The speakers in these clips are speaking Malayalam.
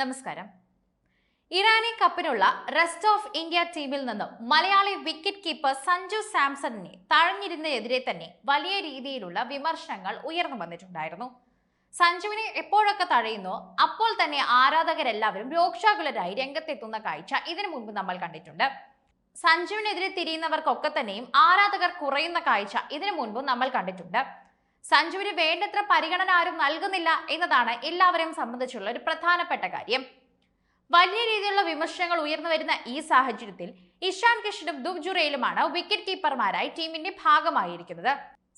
നമസ്കാരം. ഇറാനി കപ്പിനുള്ള റെസ്റ്റ് ഓഫ് ഇന്ത്യ ടീമിൽ നിന്നും മലയാളി വിക്കറ്റ് കീപ്പർ സഞ്ജു സാംസണിനെ തഴഞ്ഞിരുന്നതിനെതിരെ തന്നെ വലിയ രീതിയിലുള്ള വിമർശനങ്ങൾ ഉയർന്നു വന്നിട്ടുണ്ടായിരുന്നു. സഞ്ജുവിനെ എപ്പോഴൊക്കെ തഴയുന്നു അപ്പോൾ തന്നെ ആരാധകരെല്ലാവരും രോക്ഷാകുലരായി രംഗത്തെത്തുന്ന കാഴ്ച ഇതിനു മുൻപ് നമ്മൾ കണ്ടിട്ടുണ്ട്. സഞ്ജുവിനെതിരെ തിരിയുന്നവർക്കൊക്കെ തന്നെയും ആരാധകർ കുറയുന്ന കാഴ്ച ഇതിനു മുൻപും നമ്മൾ കണ്ടിട്ടുണ്ട്. സഞ്ജുവിന് വേണ്ടത്ര പരിഗണന ആരും നൽകുന്നില്ല എന്നതാണ് എല്ലാവരെയും സംബന്ധിച്ചുള്ള ഒരു പ്രധാനപ്പെട്ട കാര്യം. വലിയ രീതിയിലുള്ള വിമർശനങ്ങൾ ഉയർന്നു വരുന്ന ഈ സാഹചര്യത്തിൽ ഇഷാൻ കിഷനും ദുബ് ജുറയിലുമാണ് വിക്കറ്റ് കീപ്പർമാരായി ടീമിന്റെ ഭാഗമായിരിക്കുന്നത്.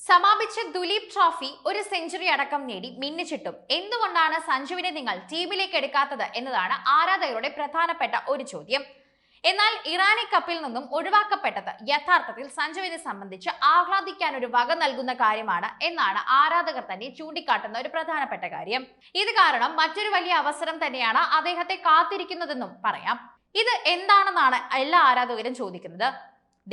സമാപിച്ച ദുലീപ് ട്രോഫി ഒരു സെഞ്ചുറി അടക്കം നേടി മിന്നിച്ചിട്ടും എന്തുകൊണ്ടാണ് സഞ്ജുവിനെ നിങ്ങൾ ടീമിലേക്ക് എടുക്കാത്തത് എന്നതാണ് ആരാധകരുടെ പ്രധാനപ്പെട്ട ഒരു ചോദ്യം. എന്നാൽ ഇറാനി കപ്പിൽ നിന്നും ഒഴിവാക്കപ്പെട്ടത് യഥാർത്ഥത്തിൽ സഞ്ജുവിനെ സംബന്ധിച്ച് ആഹ്ലാദിക്കാൻ ഒരു വക നൽകുന്ന കാര്യമാണ് എന്നാണ് ആരാധകർ തന്നെ ചൂണ്ടിക്കാട്ടുന്ന ഒരു പ്രധാനപ്പെട്ട കാര്യം. ഇത് കാരണം മറ്റൊരു വലിയ അവസരം തന്നെയാണ് അദ്ദേഹത്തെ കാത്തിരിക്കുന്നതെന്നും പറയാം. ഇത് എന്താണെന്നാണ് എല്ലാ ആരാധകരും ചോദിക്കുന്നത്.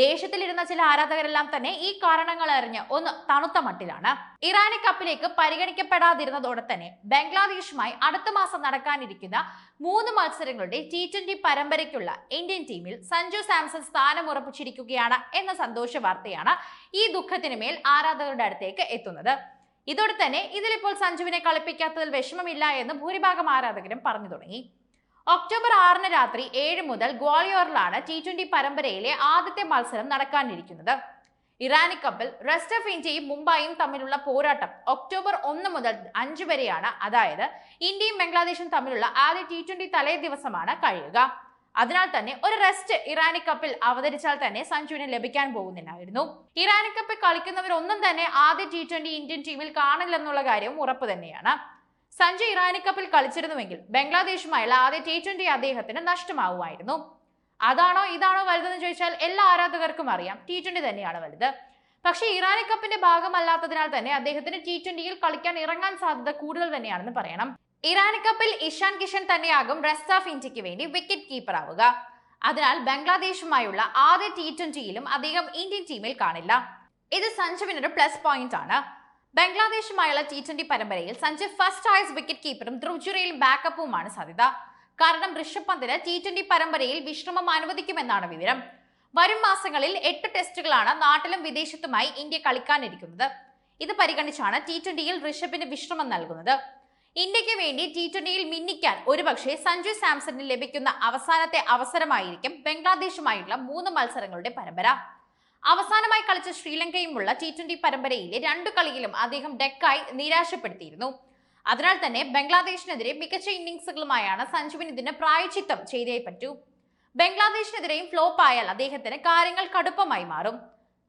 ദേശത്തിലിരുന്ന ചില ആരാധകരെല്ലാം തന്നെ ഈ കാരണങ്ങൾ അറിഞ്ഞ് ഒന്ന് തണുത്ത മട്ടിലാണ്. ഇറാനി കപ്പിലേക്ക് പരിഗണിക്കപ്പെടാതിരുന്നതോടെ തന്നെ ബംഗ്ലാദേശുമായി അടുത്ത മാസം നടക്കാനിരിക്കുന്ന മൂന്ന് മത്സരങ്ങളുടെ ടി ട്വന്റി പരമ്പരയ്ക്കുള്ള ഇന്ത്യൻ ടീമിൽ സഞ്ജു സാംസൺ സ്ഥാനം ഉറപ്പിച്ചിരിക്കുകയാണ് എന്ന സന്തോഷ വാർത്തയാണ് ഈ ദുഃഖത്തിന് മേൽ ആരാധകരുടെ അടുത്തേക്ക് എത്തുന്നത്. ഇതോടെ തന്നെ ഇതിലിപ്പോൾ സഞ്ജുവിനെ കളിപ്പിക്കാത്തതിൽ വിഷമമില്ല എന്ന് ഭൂരിഭാഗം ആരാധകരും പറഞ്ഞു തുടങ്ങി. ഒക്ടോബർ ആറിന് രാത്രി ഏഴ് മുതൽ ഗ്വാളിയോറിലാണ് ടി ട്വന്റി പരമ്പരയിലെ ആദ്യത്തെ മത്സരം നടക്കാനിരിക്കുന്നത്. ഇറാനി കപ്പിൽ റെസ്റ്റ് ഓഫ് ഇന്ത്യയും മുംബൈയും തമ്മിലുള്ള പോരാട്ടം ഒക്ടോബർ ഒന്ന് മുതൽ അഞ്ച് വരെയാണ്. അതായത് ഇന്ത്യയും ബംഗ്ലാദേശും തമ്മിലുള്ള ആദ്യ ടി ട്വന്റി തലേ ദിവസമാണ് കഴിയുക. അതിനാൽ തന്നെ ഒരു റെസ്റ്റ് ഇറാനി കപ്പിൽ അവതരിച്ചാൽ തന്നെ സഞ്ജുവിന് ലഭിക്കാൻ പോകുന്നില്ലായിരുന്നു. ഇറാനി കപ്പിൽ കളിക്കുന്നവരൊന്നും തന്നെ ആദ്യ ടി ട്വന്റി ഇന്ത്യൻ ടീമിൽ കാണില്ലെന്നുള്ള കാര്യവും ഉറപ്പ് തന്നെയാണ്. സഞ്ജു ഇറാനിക്കപ്പിൽ കളിച്ചിരുന്നുവെങ്കിൽ ബംഗ്ലാദേശുമായുള്ള ആദ്യ ടി ട്വന്റി അദ്ദേഹത്തിന് നഷ്ടമാവുമായിരുന്നു. അതാണോ ഇതാണോ വലുതെന്ന് ചോദിച്ചാൽ എല്ലാ ആരാധകർക്കും അറിയാം. ടി ട്വന്റി തന്നെയാണ് വലുത്. പക്ഷേ ഇറാനി കപ്പിന്റെ ഭാഗമല്ലാത്തതിനാൽ തന്നെ അദ്ദേഹത്തിന് ടി ട്വന്റിയിൽ കളിക്കാൻ ഇറങ്ങാൻ സാധ്യത കൂടുതൽ തന്നെയാണെന്ന് പറയണം. ഇറാനി കപ്പിൽ ഇഷാൻ കിഷൻ തന്നെയാകും റെസ്റ്റ് ഓഫ് ഇന്ത്യയ്ക്ക് വേണ്ടി വിക്കറ്റ് കീപ്പർ ആവുക. അതിനാൽ ബംഗ്ലാദേശുമായുള്ള ആദ്യ ടി ട്വന്റിയിലും അദ്ദേഹം ഇന്ത്യൻ ടീമിൽ കാണില്ല. ഇത് സഞ്ജുവിനൊരു പ്ലസ് പോയിന്റ് ആണ്. ബംഗ്ലാദേശുമായുള്ള ടി ട്വന്റി പരമ്പരയിൽ സഞ്ജു ഫസ്റ്റ് ആയസ് വിക്കറ്റ് കീപ്പറും ധ്രുവ്ജുറയിലും ബാക്കപ്പുമാണ് സാധ്യത. കാരണം ഋഷഭ് പന്തിന് ടി ട്വന്റി പരമ്പരയിൽ വിശ്രമം അനുവദിക്കുമെന്നാണ് വിവരം. വരും മാസങ്ങളിൽ എട്ട് ടെസ്റ്റുകളാണ് നാട്ടിലും വിദേശത്തുമായി ഇന്ത്യ കളിക്കാനിരിക്കുന്നത്. ഇത് പരിഗണിച്ചാണ് ടി ട്വന്റിയിൽ ഋഷഭിന് വിശ്രമം നൽകുന്നത്. ഇന്ത്യയ്ക്ക് വേണ്ടി ടി ട്വന്റിയിൽ മിന്നിക്കാൻ ഒരുപക്ഷെ സഞ്ജു സാംസണിന് ലഭിക്കുന്ന അവസാനത്തെ അവസരമായിരിക്കും ബംഗ്ലാദേശുമായുള്ള മൂന്ന് മത്സരങ്ങളുടെ പരമ്പര. അവസാനമായി കളിച്ച ശ്രീലങ്കയുമുള്ള ടി ട്വന്റി പരമ്പരയിലെ രണ്ടു കളിയിലും അദ്ദേഹം ഡെക്കായി നിരാശപ്പെടുത്തിയിരുന്നു. അതിനാൽ തന്നെ ബംഗ്ലാദേശിനെതിരെ മികച്ച ഇന്നിംഗ്സുകളുമായാണ് സഞ്ജുവിന് ഇതിന് പ്രായച്ചിത്തം ചെയ്തേ പറ്റൂ. ബംഗ്ലാദേശിനെതിരെയും ഫ്ലോപ്പ് ആയാൽ അദ്ദേഹത്തിന് കാര്യങ്ങൾ കടുപ്പമായി മാറും.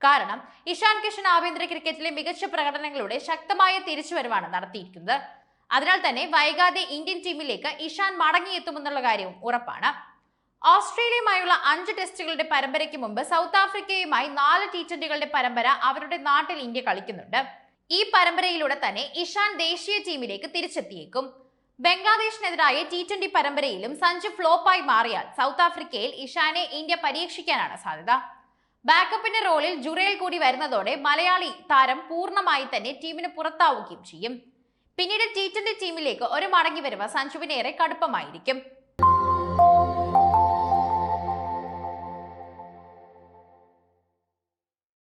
കാരണം ഇഷാൻ കിഷൻ ആഭ്യന്തര ക്രിക്കറ്റിലെ മികച്ച പ്രകടനങ്ങളുടെ ശക്തമായ തിരിച്ചുവരവാണ് നടത്തിയിരിക്കുന്നത്. അതിനാൽ തന്നെ വൈകാതെ ഇന്ത്യൻ ടീമിലേക്ക് ഇഷാൻ മടങ്ങിയെത്തുമെന്നുള്ള കാര്യവും ഉറപ്പാണ്. ഓസ്ട്രേലിയയുമായുള്ള അഞ്ച് ടെസ്റ്റുകളുടെ പരമ്പരയ്ക്ക് മുമ്പ് സൗത്ത് ആഫ്രിക്കയുമായി നാല് ടി ട്വന്റികളുടെ പരമ്പര അവരുടെ നാട്ടിൽ ഇന്ത്യ കളിക്കുന്നുണ്ട്. ഈ പരമ്പരയിലൂടെ തന്നെ ഇഷാൻ ദേശീയ ടീമിലേക്ക് തിരിച്ചെത്തിയേക്കും. ബംഗ്ലാദേശിനെതിരായ ടി ട്വന്റി പരമ്പരയിലും സഞ്ജു ഫ്ലോപ്പായി മാറിയാൽ സൗത്ത് ആഫ്രിക്കയിൽ ഇഷാനെ ഇന്ത്യ പരീക്ഷിക്കാനാണ് സാധ്യത. ബാക്കപ്പിന്റെ റോളിൽ ജുറേൽ കൂടി വരുന്നതോടെ മലയാളി താരം പൂർണമായി തന്നെ ടീമിന് പുറത്താവുകയും ചെയ്യും. പിന്നീട് ടി ട്വന്റി ടീമിലേക്ക് ഒരു മടങ്ങി വരവ് സഞ്ജുവിനേറെ കടുപ്പമായിരിക്കും.